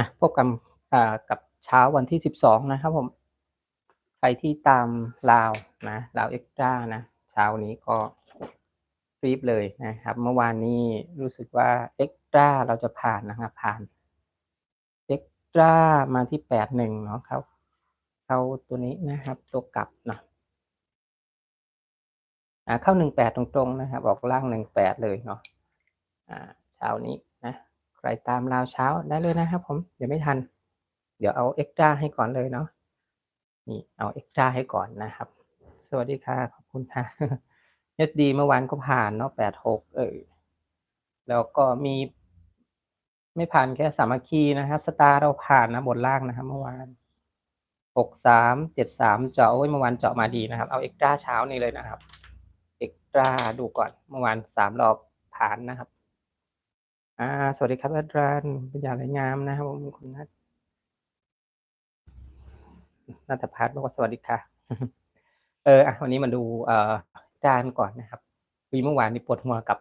อะพบกันกับเช้าวันที่สิบสองนะครับผมใครที่ตามลาวนะลาวเอ็กตร้านะเช้านี้ก็รีบเลยนะครับ เมื่อวานนี้รู้สึกว่าเอ็กซ์ตร้าเราจะผ่านนะครับผ่านเอ็กซ์ตร้ามาที่แปดหนึ่งเนาะเขาเข้าตัวนี้นะครับ ตัวกลับเนาะเข้าหนึ่งแปดตรงๆนะครับออกล่างหนึ่งแปดเลยเนาะเช้านี้ ใครตามลาวเช้าได้เลยนะครับผมเดี๋ยวไม่ทัน เดี๋ยวเอาเอ็กตร้าให้ก่อนเลยเนาะนี่เอาเอ็กตร้าให้ก่อนนะครับ สวัสดีค่ะขอบคุณค่ะ SD เมื่อวานก็ผ่านเนาะแปดหกเออแล้วก็มี ไม่ผ่านแค่สามัคคีนะครับสตาร์เราผ่านนะบนล่างนะครับ เมื่อวานหกสามเจ็ดสามเจาะโอ้ยเมื่อวานเจาะมาดีนะครับ เอาเอ็กตร้าเช้านี้เลยนะครับ เอ็กตร้าดูก่อนเมื่อวานสามรอบผ่านนะครับ อ่า สวัสดีครับอาจารย์เป็นอย่างไรงามนะครับผมคุณนัทนัทพัฒน์บอกว่าสวัสดีค่ะ เอออะวันนี้มาดูเอ่อด้านก่อนนะครับวีเมื่อวานนี้ปวดหัวกับ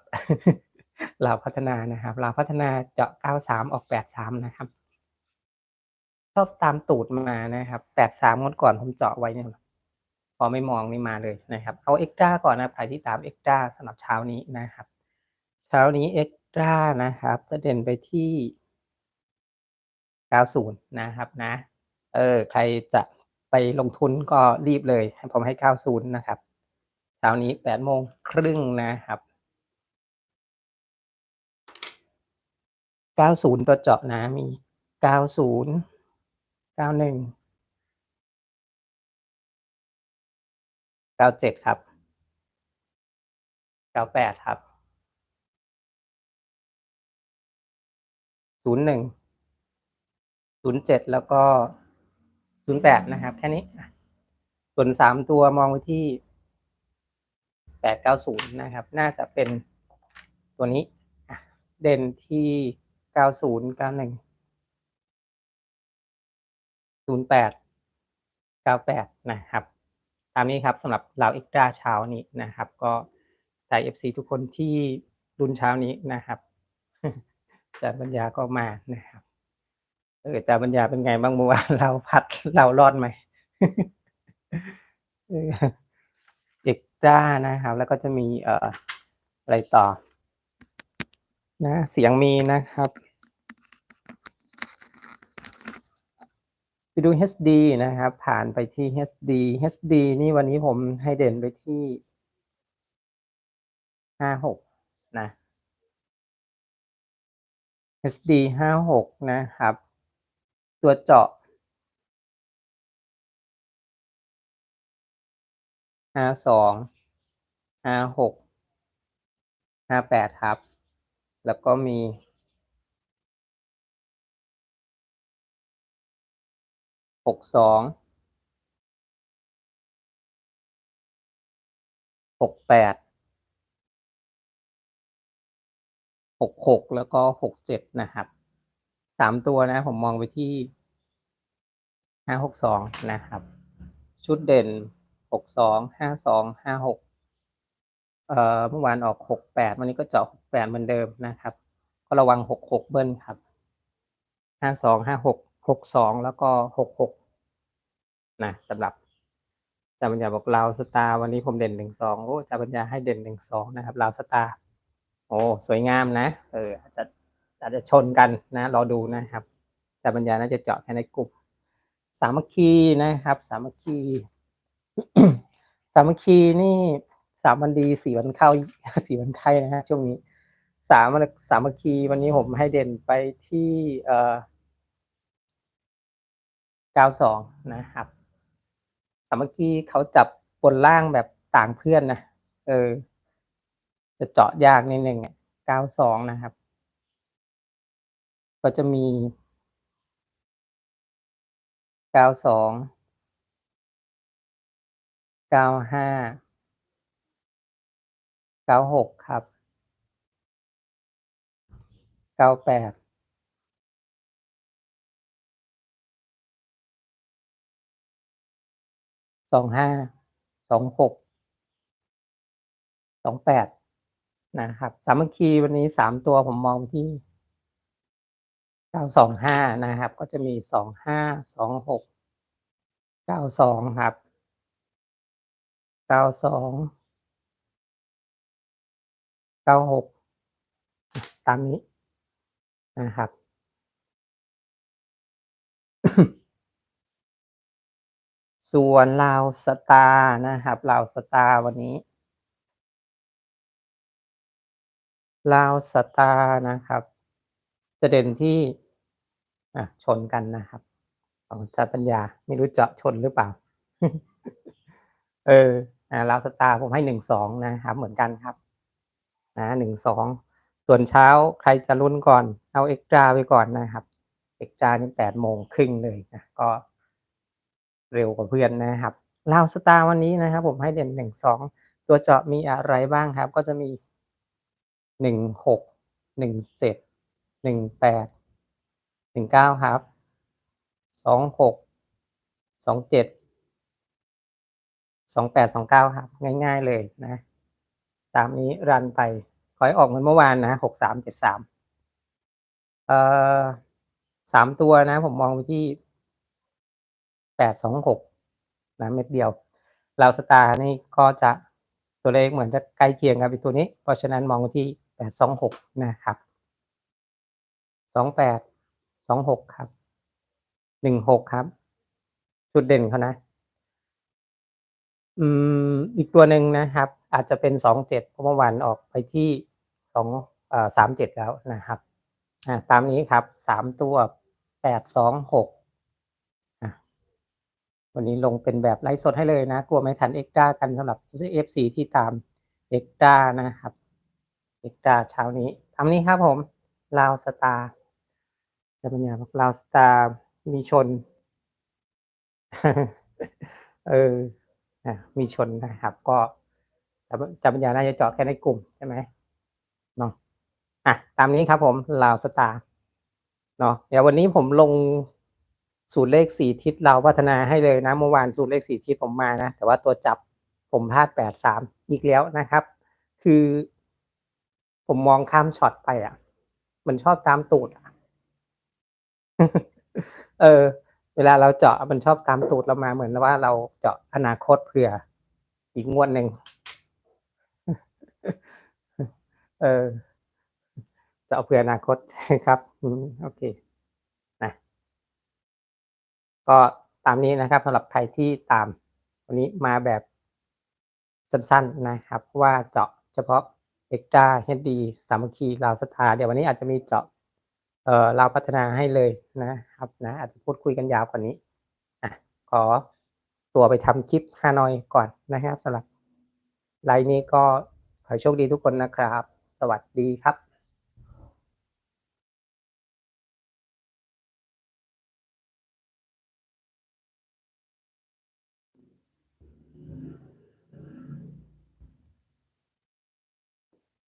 ลาวพัฒนานะครับลาวพัฒนาเจาะ93ออก83นะครับ ชอบตามตูดมานะครับ83งดก่อนผมเจาะไว้เนี่ยพอไม่มองนี่มาเลยนะครับ เอาเอ็กตร้าก่อนนะใครที่ตามเอ็กตร้าสำหรับเช้านี้นะครับ เช้านี้เอ็ก ตร้านะครับ จะเด่นไปที่ 90 นะครับนะ เออ ใครจะไปลงทุนก็รีบเลย ให้ผมให้ 90 นะครับ เช้านี้8โมงครึ่งนะครับ 90 ตัวเจาะนะ มี 90 91 97 ครับ 98 ครับ ศูนย์หนึ่งศูนย์เจ็ดแล้วก็ศูนย์แปดนะครับ แค่นี้ ส่วนสามตัวมองไปที่แปดเก้าศูนย์นะครับ น่าจะเป็นตัวนี้ เด่นที่เก้าศูนย์เก้าหนึ่งศูนย์แปดเก้าแปดนะครับ ตามนี้ครับสำหรับเราอีกราเช้านี้นะครับ ก็ใจเอฟซีทุกคนที่รุ่นเช้านี้นะครับ จารย์ปัญญาก็มานะครับเอออาจารย์ปัญญาเป็นไงบ้างเมื่อวานเราพัดเรารอดไหมเอเอ็กตร้านะครับ แล้วก็จะมีเอ่ออะไรต่อ นะ เสียงมีนะครับไปดู HD นะครับ ผ่านไปที่ HD HD นี่วันนี้ผมให้เด่นไปที่ห้าหก HD 56 นะครับ ตัวเจาะ R2 R6 R8 ครับ แล้วก็มีหกสองหกแปด หกหกแล้วก็หกเจ็ดนะครับสามตัวนะผมมองไปที่ห้าหกสองนะครับ ชุดเด่นหกสองห้าสองห้าหกเอ่อเมื่อวานออกหกแปดวันนี้ก็เจาะหกแปดเหมือนเดิมนะครับ ก็ระวังหกหกเบิ้ลครับห้าสองห้าหกหกสองแล้วก็หกหกนะสำหรับจาปัญญาบอกลาวสตาร์วันนี้ผมเด่นหนึ่งสองโอ้จาปัญญาให้เด่นหนึ่งสองนะครับลาวสตาร์ โอ้สวยงามนะ เอออาจจะอาจจะชนกันนะรอดูนะครับจาปัญญาน่าจะเจาะแค่ในกลุ่ม สามัคคีนะครับ สามัคคี สามัคคีนี่สามวันดีสี่วันเข้าสี่วันไข้นะฮะช่วงนี้สามวันสามัคคีวันนี้ผมให้เด่นไปที่เอ่อเก้าสองนะครับสามัคคีเขาจับบนล่างแบบต่างเพื่อนนะเออ จะเจาะยากนิดนึงเก้าสองนะครับ ก็จะมีเก้าสองเก้าห้าเก้าหกครับเก้าแปดสองห้าสองหกสองแปด นะครับสามัคคีวันนี้สามตัวผมมองไปที่เก้าสองห้านะครับ ก็จะมีสองห้าสองหกเก้าสองครับเก้าสองเก้าหกตามนี้นะครับ ส่วนลาวสตาร์นะครับลาวสตาร์วันนี้ ลาวสตาร์นะครับ จะเด่นที่ชนกันนะครับของจัดปัญญาไม่รู้จะชนหรือเปล่า เอออ่าลาวสตาร์ผมให้หนึ่งสองนะครับ เหมือนกันครับนะหนึ่งสองส่วนเช้าใครจะลุ้นก่อน เอาเอ็กตร้าไปก่อนนะครับ เอ็กตร้านี่แปดโมงครึ่งเลยนะก็เร็วกว่าเพื่อนนะครับลาวสตาร์วันนี้นะครับ ผมให้เด่นหนึ่งสองตัวเจาะมีอะไรบ้างครับ ก็จะมี หนึ่งหกหนึ่งเจ็ดหนึ่งแปดหนึ่งเก้าครับสองหกสองเจ็ดสองแปดสองเก้าครับ ง่าย ๆ เลยนะ ตามนี้รันไป ขอให้ออกเหมือนเมื่อวานนะหกสามเจ็ดสามเอ่อสามตัวนะ ผมมองไปที่แปดสองหกนะเม็ดเดียวลาวสตาร์นี่ก็จะตัวเลขเหมือนจะใกล้เคียงกับอีกตัวนี้ เพราะฉะนั้นมองไปที่ แปดสองหกนะครับสองแปดสองหกครับหนึ่งหกครับ จุดเด่นเขานะ อืม อีกตัวหนึ่งนะครับ อาจจะเป็นสองเจ็ดเพราะเมื่อวานออกไปที่สองสามเจ็ดแล้วนะครับตามนี้ครับสามตัวแปดสองหกวันนี้ลงเป็นแบบไลฟ์สดให้เลยนะ กลัวไม่ทันเอ็กด้ากันสำหรับเอฟซีที่ตามเอ็กด้านะครับ เอกดาเช้านี้ทำนี้ครับผมลาวสตาร์จะเป็นอย่างลาวสตาร์มีชน เอออะมีชนนะครับ ก็จำจำปัญญาน่าจะเจาะแค่ในกลุ่มใช่ไหมเนาะอะตามนี้ครับผมลาวสตาร์เนาะเดี๋ยววันนี้ผมลงสูตรเลขสี่ทิศเราพัฒนาให้เลยนะเมื่อวานสูตรเลขสี่ทิศผมมานะ แต่ว่าตัวจับผมพลาดแปดสามอีกแล้วนะครับ คือ ผมมองข้ามช็อตไปอะ มันชอบตามตูดอะ เออ เวลาเราเจาะมันชอบตามตูดเรามาเหมือนว่าเราเจาะอนาคตเผื่อ อีกงวดหนึ่ง เออ จะเอาเผื่ออนาคตใช่ครับโอเคนะก็ตามนี้นะครับสำหรับใครที่ตาม วันนี้มาแบบสั้นๆนะครับ ว่าเจาะเฉพาะ เอกตาเฮดดีสามัคคีลาวสตาเดี๋ยววันนี้อาจจะมีเจาะเอ่อลาวพัฒนาให้เลยนะครับนะอาจจะพูดคุยกันยาวกว่านี้อะขอตัวไปทำคลิปฮานอยก่อนนะครับสำหรับไลน์นี้ก็ขอโชคดีทุกคนนะครับ สวัสดีครับ